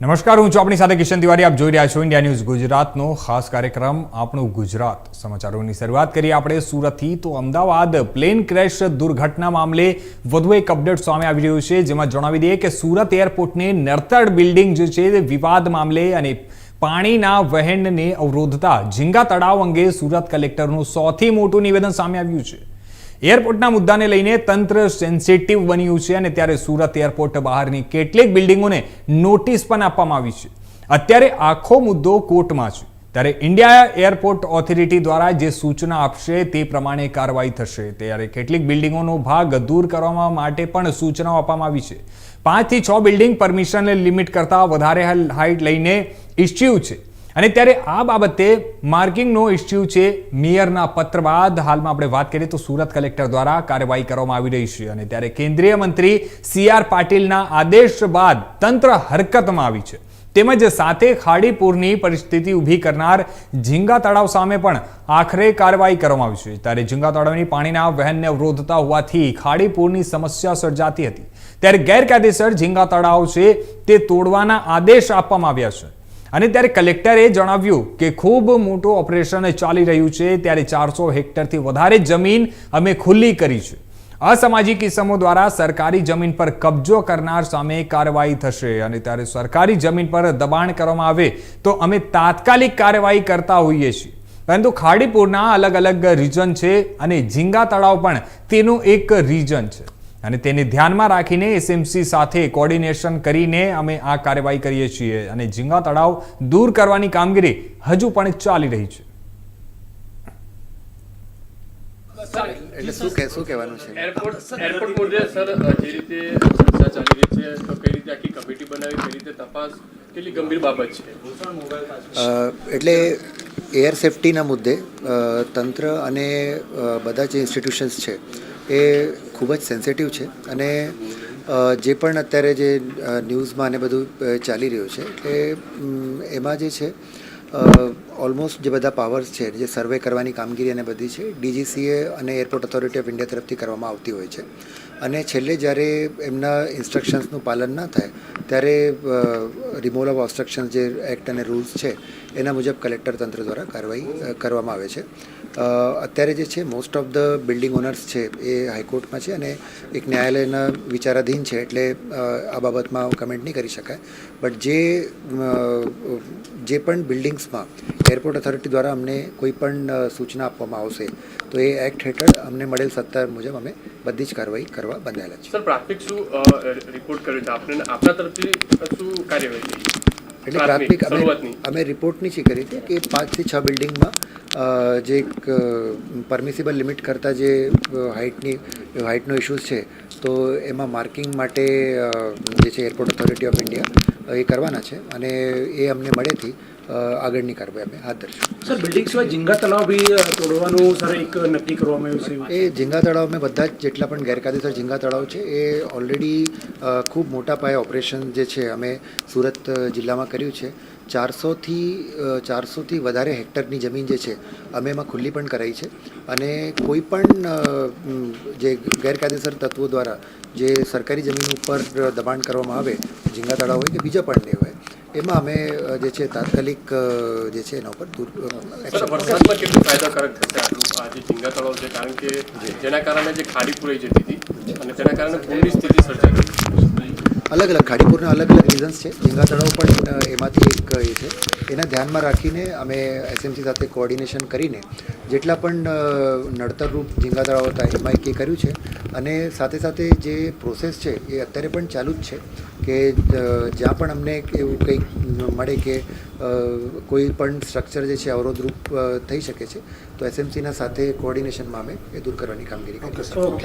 નમસ્કાર, હું છું આપણી સાથે કિશન તિવારી. આપ જોઈ રહ્યા છો ઇન્ડિયા ન્યૂઝ ગુજરાતનો ખાસ કાર્યક્રમ, આપણું ગુજરાત. સમાચારોની શરૂઆત કરીએ આપણે સુરતથી. તો અમદાવાદ, પ્લેન ક્રેશ દુર્ઘટના મામલે વધુ એક અપડેટ સામે આવી રહ્યું છે, જેમાં જણાવી દઈએ કે સુરત એરપોર્ટને નડતર બિલ્ડિંગ જે છે તે વિવાદ મામલે અને પાણીના વહેણને અવરોધતા ઝીંગા તળાવ અંગે સુરત કલેક્ટરનું સૌથી મોટું નિવેદન સામે આવ્યું છે. એરપોર્ટના મુદ્દાને લઈને તંત્ર સેન્સિટિવ બન્યું છે અને ત્યારે સુરત એરપોર્ટ બહારની કેટલીક બિલ્ડિંગોને નોટિસ પણ આપવામાં આવી છે. અત્યારે આખો મુદ્દો કોર્ટમાં છે. ત્યારે ઇન્ડિયા એરપોર્ટ ઓથોરિટી દ્વારા જે સૂચના આપશે તે પ્રમાણે કાર્યવાહી થશે. ત્યારે કેટલીક બિલ્ડિંગોનો ભાગ દૂર કરવા માટે પણ સૂચનાઓ આપવામાં આવી છે. પાંચથી છ બિલ્ડિંગ પરમિશનને લિમિટ કરતાં વધારે હાઇટ લઈને ઇસ્યુ છે. અને ત્યારે આ બાબતે માર્કિંગનો ઇસ્યુ છે મેયરના પત્ર બાદ હાલમાં આપણે વાત કરીએ તો સુરત કલેક્ટર દ્વારા કાર્યવાહી કરવામાં આવી રહી છે અને ત્યારે કેન્દ્રીય મંત્રી સી આર પાટીલના આદેશ બાદ તંત્ર હરકતમાં આવી છે. તેમજ સાથે ખાડીપુરની પરિસ્થિતિ ઊભી કરનાર ઝીંગા તળાવ સામે પણ આખરે કાર્યવાહી કરવામાં આવી છે. ત્યારે ઝીંગા તળાવની પાણીના વહેનને અવરોધતા હોવાથી ખાડીપુરની સમસ્યા સર્જાતી હતી. ત્યારે ગેરકાયદેસર ઝીંગા તળાવ છે તે તોડવાના આદેશ આપવામાં આવ્યા છે. અને ત્યારે કલેક્ટરે જણાવ્યું કે ખૂબ મોટું ઓપરેશન ચાલી રહ્યું છે, ત્યારે ચારસો હેક્ટરથી વધારે જમીન અમે ખુલ્લી કરી છે. અસામાજિક કિસમો દ્વારા સરકારી જમીન પર કબજો કરનાર સામે કાર્યવાહી થશે અને ત્યારે સરકારી જમીન પર દબાણ કરવામાં આવે તો અમે તાત્કાલિક કાર્યવાહી કરતા હોઈએ છીએ. પરંતુ ખાડીપુરના અલગ અલગ રીજન છે અને ઝીંગા તળાવ પણ તેનું એક રીજન છે. અને તેને ધ્યાનમાં રાખીને એસએમસી સાથે કોર્ડિનેશન કરીને અમે આ કાર્યવાહી કરીએ છીએ. અને ઝીંગા તળાવ દૂર કરવાની કામગીરી હજુ પણ ચાલી રહી છે. એટલે શું કે શું કહેવાનું છે? એરપોર્ટ એરપોર્ટ મુદ્દે સર જે રીતે ચર્ચા ચાલી રહી છે તો કઈ રીતે આખી કમિટી બનાવી કઈ રીતે તપાસ કેટલી ગંભીર બાબત છે? એટલે એર સેફટીના મુદ્દે તંત્ર અને બધા જે ઇન્સ્ટિટ્યુશન્સ છે એ ખૂબ જ સેન્સિટિવ છે અને જે પણ અત્યારે જે ન્યૂઝમાં ને બધું ચાલી રહ્યું છે એ એમાં જે છે ઓલમોસ્ટ જે બધા પાવર્સ છે, જે સર્વે કરવાની કામગીરી અને બધી છે, ડીજીસીએ અને એરપોર્ટ ઓથોરિટી ઓફ ઇન્ડિયા તરફથી કરવામાં આવતી હોય છે. અને છેલ્લે જ્યારે એમના ઇન્સ્ટ્રક્શન્સનું પાલન ના થાય, ત્યારે રિમૂવલ ઓફ ઓબ્સ્ટ્રક્શન જે એક્ટ અને રૂલ્સ છે, એના મુજબ કલેક્ટર તંત્ર દ્વારા કાર્યવાહી કરવામાં આવે છે. અત્યારે જે છે most of the building owners છે, એ હાઈકોર્ટમાં છે અને એક ન્યાયાલયના વિચારાધીન છે, એટલે આ બાબતમાં કમેન્ટ નહીં કરી શકાય. બટ જે જે પણ બિલ્ડિંગ્સમાં એરપોર્ટ ઓથોરિટી દ્વારા અમને કોઈ પણ સૂચના આપવામાં આવશે તો એ એક્ટ હેઠળ અમને મળેલ સત્તા મુજબ અમે બધી જ કાર્યવાહી કરવા બંધાયેલા છીએ. સર પ્રાથમિક શું રિપોર્ટ કર્યો છે? આપણે આપના તરફથી શું કાર્યવાહી એટલે પ્રાથમિક અમે અમે રિપોર્ટની છે કરી હતી કે પાંચથી છ બિલ્ડિંગમાં જે એક પરમિસિબલ લિમિટ કરતાં જે હાઇટની હાઇટનો ઇશ્યુઝ છે તો એમાં માર્કિંગ માટે જે છે એરપોર્ટ ઓથોરિટી ઓફ ઇન્ડિયા એ કરવાના છે અને એ અમને મળેથી આગળની કાર્યવાહી અમે હાથ ધરીશું. સર બિલ્ડિંગ સિવાય ઝીંગા તળાવ બી તોડવાનું સર એક નક્કી કરવામાં આવ્યું છે એ ઝીંગા તળાવ અમે બધા જ જેટલા પણ ગેરકાયદેસર ઝીંગા તળાવ છે એ ઓલરેડી ખૂબ મોટા પાયે ઓપરેશન જે છે અમે સુરત જિલ્લામાં કર્યું છે. ચારસોથી ચારસોથી વધારે હેક્ટરની જમીન જે છે અમે એમાં ખુલ્લી પણ કરાઈ છે. અને કોઈ પણ જે ગેરકાયદેસર તત્વો દ્વારા જે સરકારી જમીન ઉપર દબાણ કરવામાં આવે ઝીંગા તળાવ હોય કે બીજા પણ એ હોય એમાં અમે જે છે તાત્કાલિક જે છે એના ઉપર વરસાદમાં કેટલું ફાયદાકારક થશે આટલું આ જે ઝીંગા તળાવ છે? કારણ કે જેના કારણે જે ખાડી પૂરાઈ જતી હતી અને તેના કારણે પૂરની સ્થિતિ સર્જાઈ. અલગ અલગ ખાડીપુરના અલગ અલગ રીઝન્સ છે. ઝીંગા તળાવ પણ એમાંથી એક એ છે. એના ધ્યાનમાં રાખીને અમે એસએમસી સાથે કોઓર્ડિનેશન કરીને જેટલા પણ નડતરરૂપ ઝીંગા તળાવ હતા એમાં એક એ કર્યું છે. અને સાથે સાથે જે પ્રોસેસ છે એ અત્યારે પણ ચાલુ જ છે કે જ્યાં પણ અમને એવું કંઈક મળે કે કોઈ પણ સ્ટ્રક્ચર જે છે અવરોધરૂપ થઈ શકે છે તો એસએમસીના સાથે કોઓર્ડિનેશનમાં અમે એ દૂર કરવાની કામગીરી કરીશું